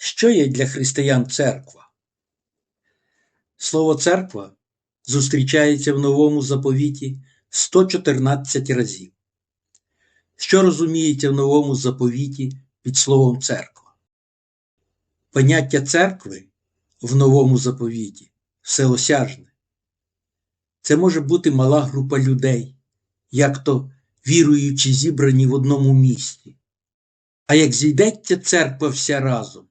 Що є для християн церква? Слово церква зустрічається в новому заповіті 114 разів. Що розуміється в новому заповіті під словом церква? Поняття церкви в новому заповіті всеосяжне. Це може бути мала група людей, як то віруючі зібрані в одному місті. А як зійдеться церква вся разом,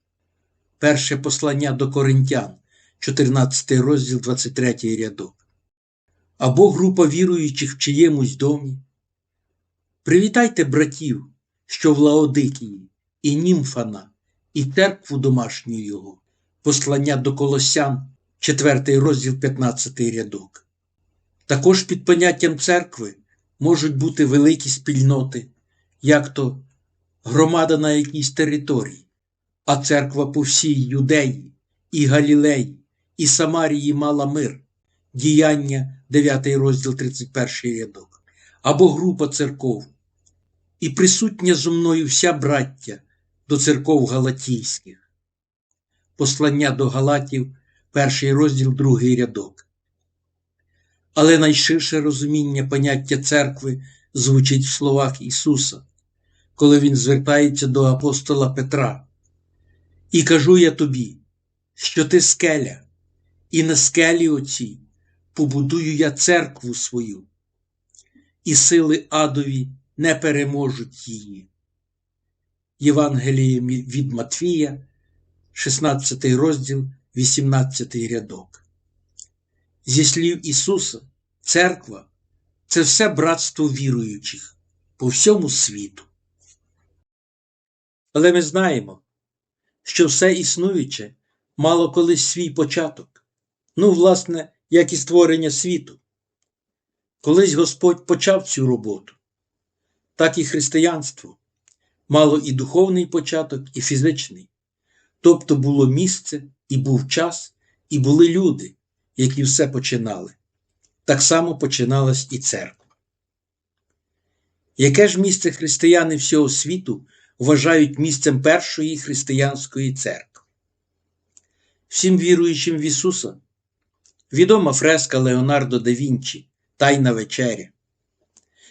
перше послання до Коринтян, 14 розділ 23 рядок, або група віруючих в чиємусь домі. Привітайте братів, що в Лаодикії, і Німфана, і церкву домашню його, послання до Колосян, 4 розділ 15 рядок. Також під поняттям церкви можуть бути великі спільноти, як то громада на якійсь території, а церква по всій Юдеї і Галілеї, і Самарії мала мир, діяння 9 розділ 31 рядок, або група церков, і присутня зо мною вся браття до церков Галатійських. Послання до Галатів, перший розділ, другий рядок. Але найширше розуміння поняття церкви звучить в словах Ісуса, коли Він звертається до апостола Петра. І кажу я тобі, що ти скеля, і на скелі оцій побудую я церкву свою, і сили адові не переможуть її. Євангеліє від Матвія, 16 розділ, 18 рядок. Зі слів Ісуса, церква це все братство віруючих по всьому світу. Але ми знаємо, що все існуюче мало колись свій початок, ну, власне, як і створення світу. Колись Господь почав цю роботу, так і християнство мало і духовний початок, і фізичний. Тобто було місце, і був час, і були люди, які все починали. Так само починалась і церква. Яке ж місце християни всього світу вважають місцем першої християнської церкви? Всім віруючим в Ісуса відома фреска Леонардо да Вінчі Тайна вечеря,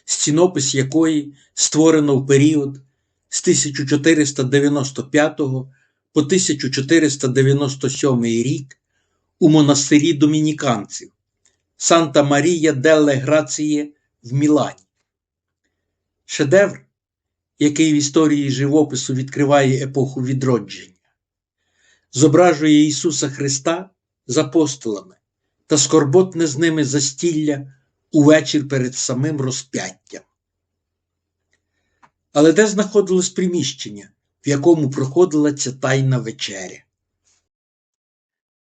стінопис якої створено в період з 1495 по 1497 рік у монастирі домініканців Санта Марія делле Граціє в Мілані. Шедевр, який в історії живопису відкриває епоху відродження, зображує Ісуса Христа з апостолами та скорботне з ними застілля увечір перед самим розп'яттям. Але де знаходилось приміщення, в якому проходила ця тайна вечеря?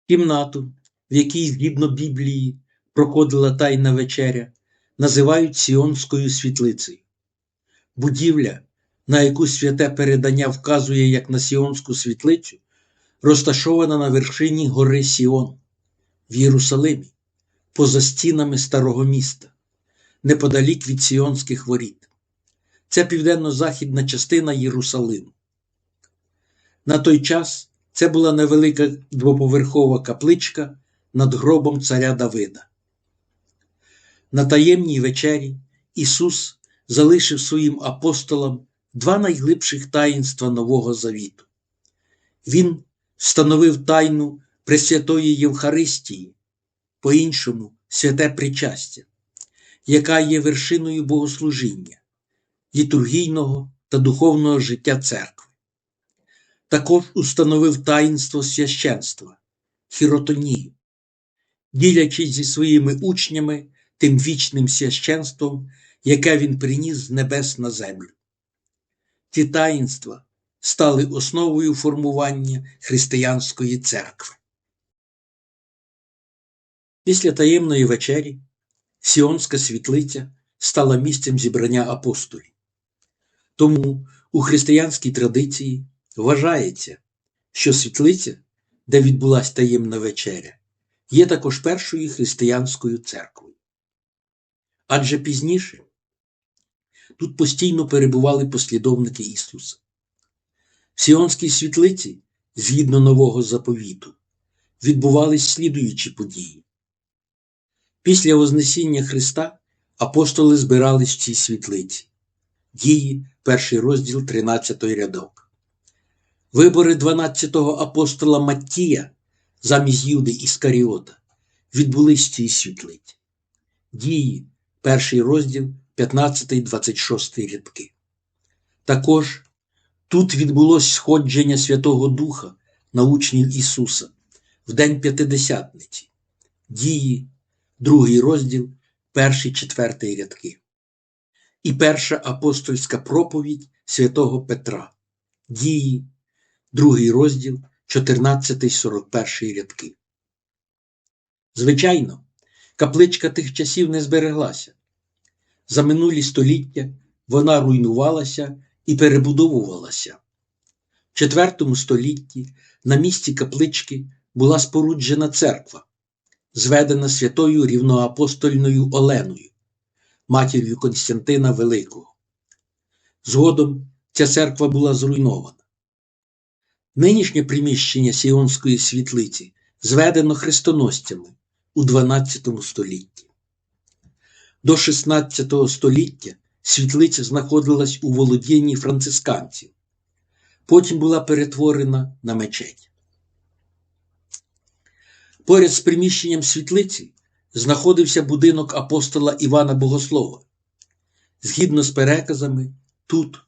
Кімнату, в якій, згідно Біблії, проходила тайна вечеря, називають Сіонською світлицею. Будівля, на яку святе передання вказує як на Сіонську світлицю, розташована на вершині гори Сіон в Єрусалимі, поза стінами старого міста, неподалік від Сіонських воріт. Це південно-західна частина Єрусалиму. На той час це була невелика двоповерхова капличка над гробом царя Давида. На таємній вечері Ісус залишив своїм апостолам два найглибших таїнства Нового Завіту. Він встановив тайну Пресвятої Євхаристії, по-іншому святе причастя, яка є вершиною богослужіння, літургійного та духовного життя церкви. Також установив таїнство священства, хіротонію, ділячись зі своїми учнями тим вічним священством, яке він приніс з небес на землю. Ті таїнства стали основою формування християнської церкви. Після таємної вечері Сіонська світлиця стала місцем зібрання апостолів. Тому у християнській традиції вважається, що світлиця, де відбулася таємна вечеря, є також першою християнською церквою. Адже пізніше тут постійно перебували послідовники Ісуса. В Сіонській світлиці згідно нового заповіту, відбувались слідуючі події. Після Вознесіння Христа апостоли збирались в цій світлиці. Дії, перший розділ, 13 рядок. Вибори 12-го апостола Маттія замість Юди Іскаріота відбулись в цій світлиці. Дії, перший розділ, 15-26 рядки. Також тут відбулось сходження Святого Духа на учнів Ісуса в День П'ятидесятниці. Дії, другий розділ, перший, четвертий рядки. І перша апостольська проповідь святого Петра. Дії, другий розділ, 14-41 рядки. Звичайно, капличка тих часів не збереглася. За минулі століття вона руйнувалася і перебудовувалася. В IV столітті на місці каплички була споруджена церква, зведена святою рівноапостольною Оленою, матір'ю Константина Великого. Згодом ця церква була зруйнована. Нинішнє приміщення Сіонської світлиці зведено хрестоносцями у XII столітті. До XVI століття світлиця знаходилась у володінні францисканців, потім була перетворена на мечеть. Поряд з приміщенням світлиці знаходився будинок апостола Івана Богослова. Згідно з переказами, тут,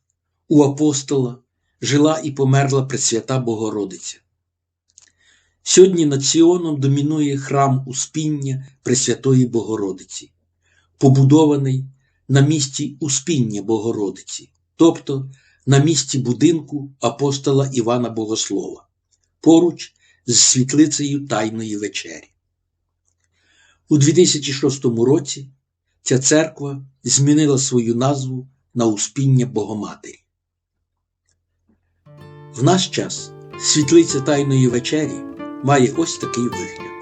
у апостола, жила і померла Пресвята Богородиця. Сьогодні над Сіоном домінує храм Успіння Пресвятої Богородиці, побудований на місці Успіння Богородиці, тобто на місці будинку апостола Івана Богослова, поруч з світлицею Тайної вечері. У 2006 році ця церква змінила свою назву на Успіння Богоматері. В наш час світлиця Тайної вечері має ось такий вигляд.